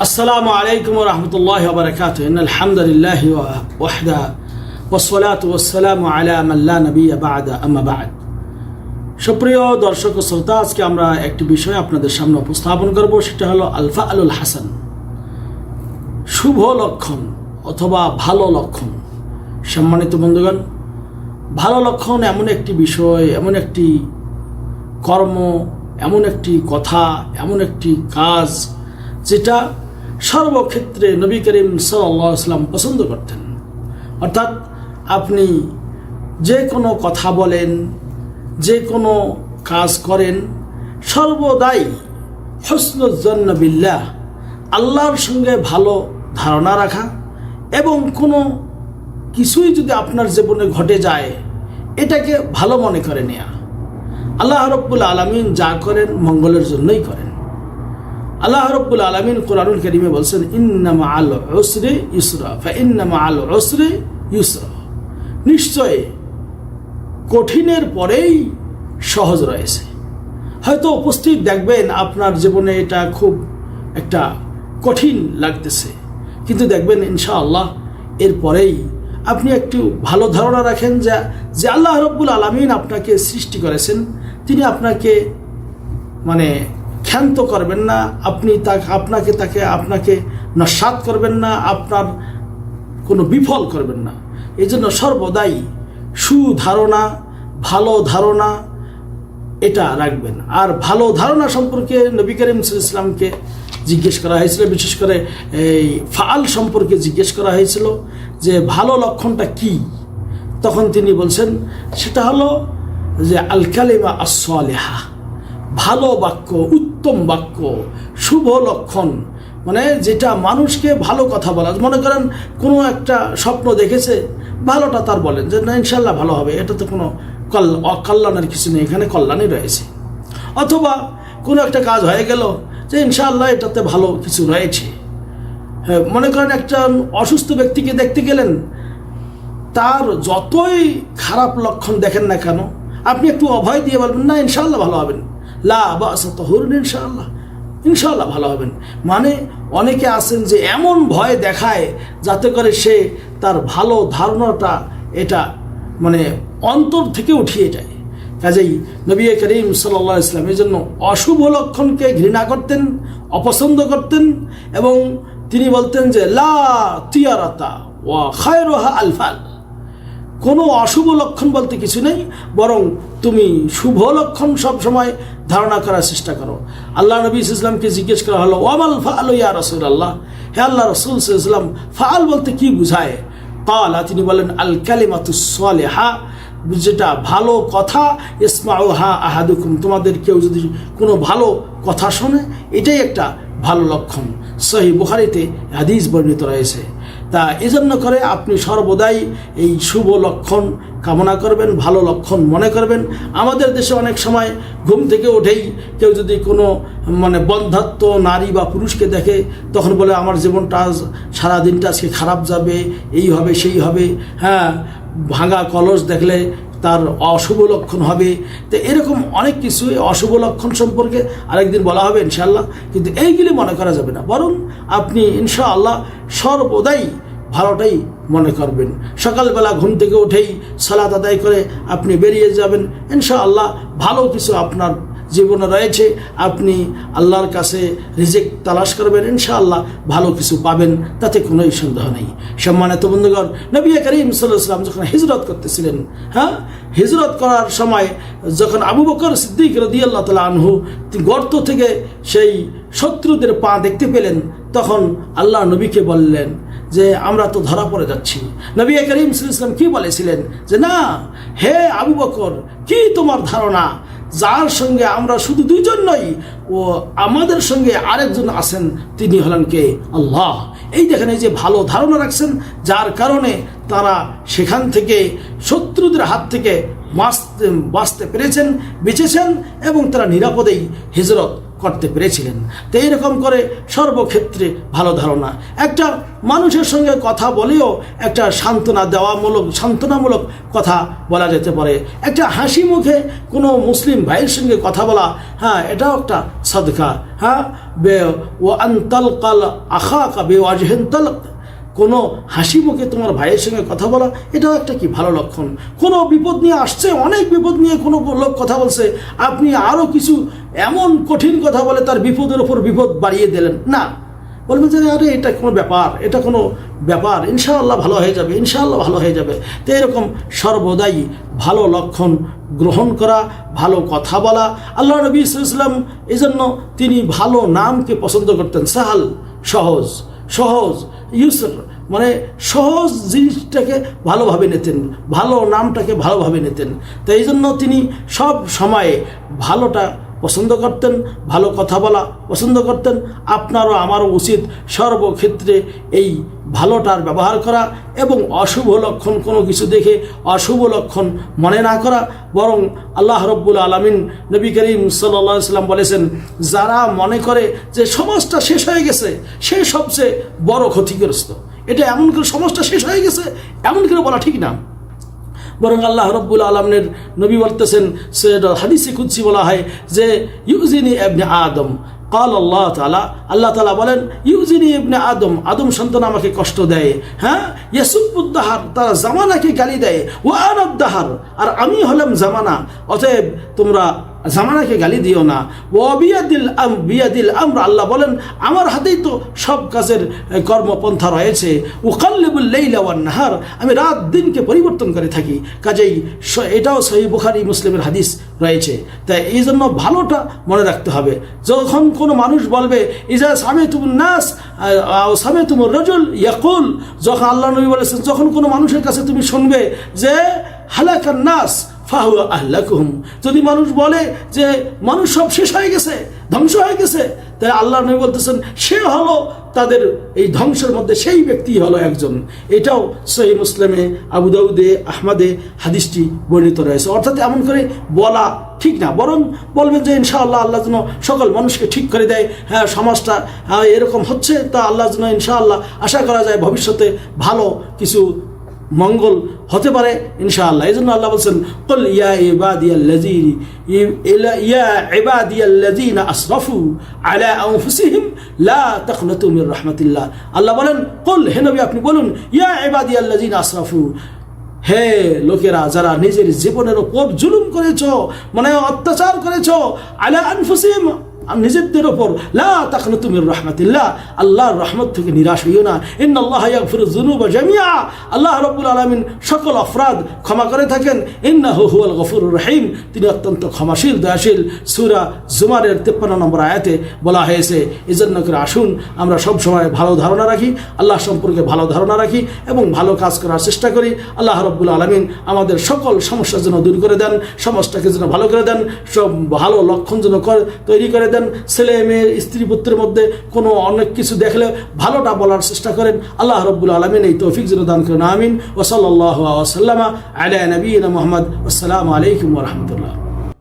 السلام عليكم ورحمة الله وبركاته إن الحمد لله وحده والصلاة والسلام على من لا نبي بعد أما بعد সুপ্রিয় দর্শক ও শ্রোতা আজকে আমরা একটি বিষয় আপনাদের সামনে উপস্থাপন করব সেটা হলো আলফা আলুল হাসান শুভ লক্ষণ অথবা ভালো লক্ষণ সম্মানিত বন্ধুগণ ভালো লক্ষণ এমন একটি বিষয় এমন একটি কর্ম এমন একটি কথা এমন একটি কাজ যেটা সর্বক্ষেত্রে নবী করিম সাল্লাম পছন্দ করতেন। অর্থাৎ আপনি যে কোনো কথা বলেন, যে কোনো কাজ করেন, সর্বদাই বিল্লাহ, আল্লাহর সঙ্গে ভালো ধারণা রাখা এবং কোনো কিছুই যদি আপনার জীবনে ঘটে যায়, এটাকে ভালো মনে করে নেয়া। আল্লাহ রব্বুল আলমিন যা করেন মঙ্গলের জন্যই করেন। আল্লাহ রব্বুল আলমিন কোরআনুল করিমে বলছেন, ইন্নামা আল ওসরে ইসরা ইন্নামা আল ওসরে ইসরা। নিশ্চয় কঠিনের পরেই সহজ রয়েছে। হয়তো উপস্থিত দেখবেন আপনার জীবনে এটা খুব একটা কঠিন লাগতেছে। কিন্তু দেখবেন ইনশা ইনশাআল্লাহ এরপরেই আপনি একটু ভালো ধারণা রাখেন যে যে আল্লাহ রব্বুল আলমিন আপনাকে সৃষ্টি করেছেন, তিনি আপনাকে মানে ক্ষান্ত করবেন না, আপনি তাকে, আপনাকে তাকে, আপনাকে নস্বাত করবেন না, আপনার কোনো বিফল করবেন না। এই জন্য সর্বদাই সুধারণা, ভালো ধারণা এটা রাখবেন। আর ভালো ধারণা সম্পর্কে নবী করিম ইসলামকে জিজ্ঞেস করা হয়েছিল, বিশেষ করে এই ফাল সম্পর্কে জিজ্ঞেস করা হয়েছিল যে ভালো লক্ষণটা কি? তখন তিনি বলছেন, সেটা হলো যে আল কালিমা আসলেহা ভালো বাক্য, উত্তম বাক্য, শুভ লক্ষণ মানে যেটা মানুষকে ভালো কথা বলা। মনে করেন কোনো একটা স্বপ্ন দেখেছে, ভালোটা তার বলেন যে, না, ইনশাল্লাহ ভালো হবে। এটা তো কোনো কল অকল্যাণের কিছু নেই, এখানে কল্যাণই রয়েছে। অথবা কোনো একটা কাজ হয়ে গেল যে ইনশাআল্লাহ এটাতে ভালো কিছু রয়েছে। হ্যাঁ মনে করেন একটা অসুস্থ ব্যক্তিকে দেখতে গেলেন, তার যতই খারাপ লক্ষণ দেখেন না কেন, আপনি একটু অভয় দিয়ে বলবেন, না, ইনশাল্লাহ ভালো হবেন। লা বাস তহরুন ইনশাআল্লাহ। ভালো হবেন। মানে অনেকে আছেন যে এমন ভয় দেখায় যাতে করে সে তার ভালো ধারণাটা এটা মানে অন্তর থেকে উঠিয়ে যায় কাজেই নবী করিম সাল্লা ইসলাম এই জন্য অশুভ লক্ষণকে ঘৃণা করতেন, অপছন্দ করতেন এবং তিনি বলতেন যে, লা তিয়ারাতা ওয়া খায়রোহা আলফাল। কোনো অশুভ লক্ষণ বলতে কিছু নেই, বরং তুমি শুভ লক্ষণ সব সময় ধারণা করার চেষ্টা করো। আল্লাহ নবী ইসলামকে জিজ্ঞেস করা হলো, ওয়ামাল ফাল ইয়া রসুল আল্লাহ হে আল্লাহ রসুল ইসলাম ফাল বলতে কি বুঝায়? কালা তিনি বলেন, আল কালিমাতুসলেহা যেটা ভালো কথা ইসমাউ হা আহাদুকুম। তোমাদের কেউ যদি কোনো ভালো কথা শোনে, এটাই একটা ভালো লক্ষণ। সহি বুহারিতে হাদিস বর্ণিত রয়েছে। তা এজন্য করে আপনি সর্বদাই এই শুভ লক্ষণ কামনা করবেন, ভালো লক্ষণ মনে করবেন। আমাদের দেশে অনেক সময় ঘুম থেকে ওঠেই কেউ যদি কোনো মানে বন্ধাত্ম নারী বা পুরুষকে দেখে, তখন বলে, আমার জীবনটা আজ, সারাদিনটা আজকে খারাপ যাবে, এই হবে, সেই হবে। হ্যাঁ ভাঙা কলস দেখলে তার অশুভ লক্ষণ হবে। তো এরকম অনেক কিছু অশুভ লক্ষণ সম্পর্কে আরেকদিন বলা হবে ইনশাআল্লাহ। কিন্তু এইগুলি মনে করা যাবে না। বরং আপনি ইনশাআল্লাহ সর্বদাই ভালোটাই মনে করবেন। সকালবেলা ঘুম থেকে উঠেই সালাদ আদায় করে আপনি বেরিয়ে যাবেন। ইনশাআল্লাহ ভালো কিছু আপনার জীবনে রয়েছে, আপনি আল্লাহর কাছে রিজেক্ট তালাশ করবেন, ইনশাআল্লাহ ভালো কিছু পাবেন, তাতে কোনোই সন্দেহ নেই। সম্মানিত বন্ধুগণ, নবী করিম সাল্লাম যখন হিজরত করতেছিলেন হ্যাঁ হিজরত করার সময় যখন আবু বকর সিদ্দিক রদি আল্লাহ তালা আনহু গর্ত থেকে সেই শত্রুদের পা দেখতে পেলেন, তখন আল্লাহ নবীকে বললেন যে, আমরা তো ধরা পড়ে যাচ্ছি। নবী করিম ইসলাম কি বলেছিলেন? যে, না, হে আবু বকর, কি তোমার ধারণা? যার সঙ্গে আমরা শুধু দুইজন নই, ও আমাদের সঙ্গে আরেকজন আছেন, তিনি হলেন কে? আল্লাহ। এই দেখেন, এই যে ভালো ধারণা রাখছেন, যার কারণে তারা সেখান থেকে শত্রুদের হাত থেকে বাঁচতে পেরেছেন, বেঁচেছেন এবং তারা নিরাপদেই। হিজরত করতে পেরেছিলেন। তো এইরকম করে সর্বক্ষেত্রে ভালো ধারণা। একটা মানুষের সঙ্গে কথা বলেও একটা সান্ত্বনা দেওয়ামূলক, সান্ত্বনামূলক কথা বলা যেতে পারে। একটা হাসি মুখে কোনো মুসলিম ভাইয়ের সঙ্গে কথা বলা হ্যাঁ এটাও একটা সদকা হ্যাঁ বে ও আন্তল কাল আখা বে, ওয়াজহেন তালক। কোনো হাসি মুখে তোমার ভাইয়ের সঙ্গে কথা বলা, এটাও একটা কি ভালো লক্ষণ? কোনো বিপদ নিয়ে আসছে, অনেক বিপদ নিয়ে কোনো লোক কথা বলছে, আপনি আরও কিছু এমন কঠিন কথা বলে তার বিপদের ওপর বিপদ বাড়িয়ে দিলেন। না। বলবেন যে, আরে, এটা কোনো ব্যাপার, এটা কোনো ব্যাপার, ইনশাআল্লাহ ভালো হয়ে যাবে, ইনশাআল্লাহ ভালো হয়ে যাবে। তো এরকম সর্বদাই ভালো লক্ষণ গ্রহণ করা, ভালো কথা বলা। আল্লাহ নবী ইসলাম এই জন্য তিনি ভালো নামকে পছন্দ করতেন, সাহাল, সহজ। সহজ ইউসর মানে সহজ জিনিসটাকে ভালোভাবে নিতেন, ভালো নামটাকে ভালোভাবে নিতেন। তো এই জন্য তিনি সব সময়ে ভালোটা পছন্দ করতেন, ভালো কথা বলা পছন্দ করতেন, আপনারও আমারও উচিত সর্বক্ষেত্রে এই ভালোটার ব্যবহার করা এবং অশুভ লক্ষণ কোনো কিছু দেখে অশুভ লক্ষণ মনে না করা। বরং আল্লাহ রব্বুল আলমিন নবী করিম সাল্লা সাল্লাম বলেছেন, যারা মনে করে যে সমাজটা শেষ হয়ে গেছে, সে সবচেয়ে বড় ক্ষতিগ্রস্ত। এটা এমন করে সমাজটা শেষ হয়ে গেছে, এমন করে বলা ঠিক না। বরং আল্লাহ রব্বুল আলমের নবী বলতেছেন সে হাদিসে কুদ্সি বলা হয় যে, ইউজিনি এবনে আদম। কাল আল্লাহ তালা আল্লাহ তালা বলেন, ইউজিনি ইবনে আদম। আদম সন্তান আমাকে কষ্ট দেয়। হ্যাঁ? ইয়াসুবুদ্দাহার তারা জামানাকে গালি দেয়। ও আনবদাহার আর আমি হলাম জামানা। অতএব তোমরা জামানাকে গালি দিও না। ও বিয়াদিল আম বিয়াদিল আমরা, আল্লাহ বলেন, আমার হাতেই তো সব কাজের কর্মপন্থা রয়েছে। ও কাল্লিবুল লেইলাওয়ান নাহার, আমি রাত দিনকে পরিবর্তন করে থাকি। কাজেই এটাও সহি বুখারি, মুসলিমের হাদিস রয়েছে। তাই এই জন্য ভালোটা মনে রাখতে হবে। যখন কোনো মানুষ বলবে, ইজা সামে তুমুল নাস সামে তুমুর রজুল, ইয়াকুল, যখন আল্লাহ নবী বলেছেন, যখন কোনো মানুষের কাছে তুমি শুনবে যে হালাকার নাস ফাহু যদি মানুষ বলে যে মানুষ সব শেষ হয়ে গেছে ধ্বংস হয়ে গেছে তাই আল্লাহ নবী বলতেছেন সে হলো তাদের এই ধ্বংসের মধ্যে সেই ব্যক্তি হলো একজন। এটাও সহি মুসলিমে আবু দাউদে আহমদে হাদিসটি বর্ণিত রয়েছে। অর্থাৎ এমন করে বলা ঠিক না বরং বলবেন যে ইনশাআল্লাহ আল্লাহ যেন সকল মানুষকে ঠিক করে দেয়। হ্যাঁ সমাজটা হ্যাঁ, এরকম হচ্ছে তা আল্লাহ যেন ইনশাআল্লাহ আশা করা যায় ভবিষ্যতে ভালো কিছু মঙ্গল হতে পারে, ইনশাআল্লাহ। এই জন্য আল্লাহ বলছেন, কল ইয়া ইবাদিয়াল্লাযী ইয়া ইবাদিয়াল্লাযীনা আসরাফু আলা আনফুসিহিম লা তাকনাতু মির রাহমাতিল্লাহ। আল্লাহ বলেন, কল, হে নবী, আপনি বলুন, ইয়া ইবাদিয়াল্লাযীনা আসরাফু, হে লোকেরা, যারা নিজের জীবনের ওপর জুলুম করেছ মানে অত্যাচার করেছ, আলা আনফুসিহিম আর নিজেদের ওপর, লা তুমি রহমতিল্লাহ, আল্লাহর রহমত থেকে নিরাশ হইও না। ইন আল্লাহ ইয়াগফিরু যুনুবা জামিয়া আল্লাহ সকল অপরাধ ক্ষমা করে থাকেন। ইন্নাহু হুয়াল রহিম। তিনি অত্যন্ত ক্ষমাশীল, দয়াশীল। সূরা জুমারের 53 নম্বর আয়াতে বলা হয়েছে এজন্য করে আসুন, আমরা সব সময় ভালো ধারণা রাখি, আল্লাহ সম্পর্কে ভালো ধারণা রাখি এবং ভালো কাজ করার চেষ্টা করি। আল্লাহ রব্বুল আলমিন আমাদের সকল সমস্যা যেন দূর করে দেন সমাজটাকে যেন ভালো করে দেন, সব ভালো লক্ষণ যেন তৈরি করে দেন, ছেলে মেয়ে, স্ত্রী, পুত্রের মধ্যে কোনো অনেক কিছু দেখলে ভালোটা বলার চেষ্টা করেন। আল্লাহ রব্বুল আলমিন এই তৌফিক যেন দান করেন, আমিন। ওসল্লাহ আসাল্লামা আলা নবীন মোহাম্মদ। আসসালামু আলাইকুম রহমতুল্লাহ।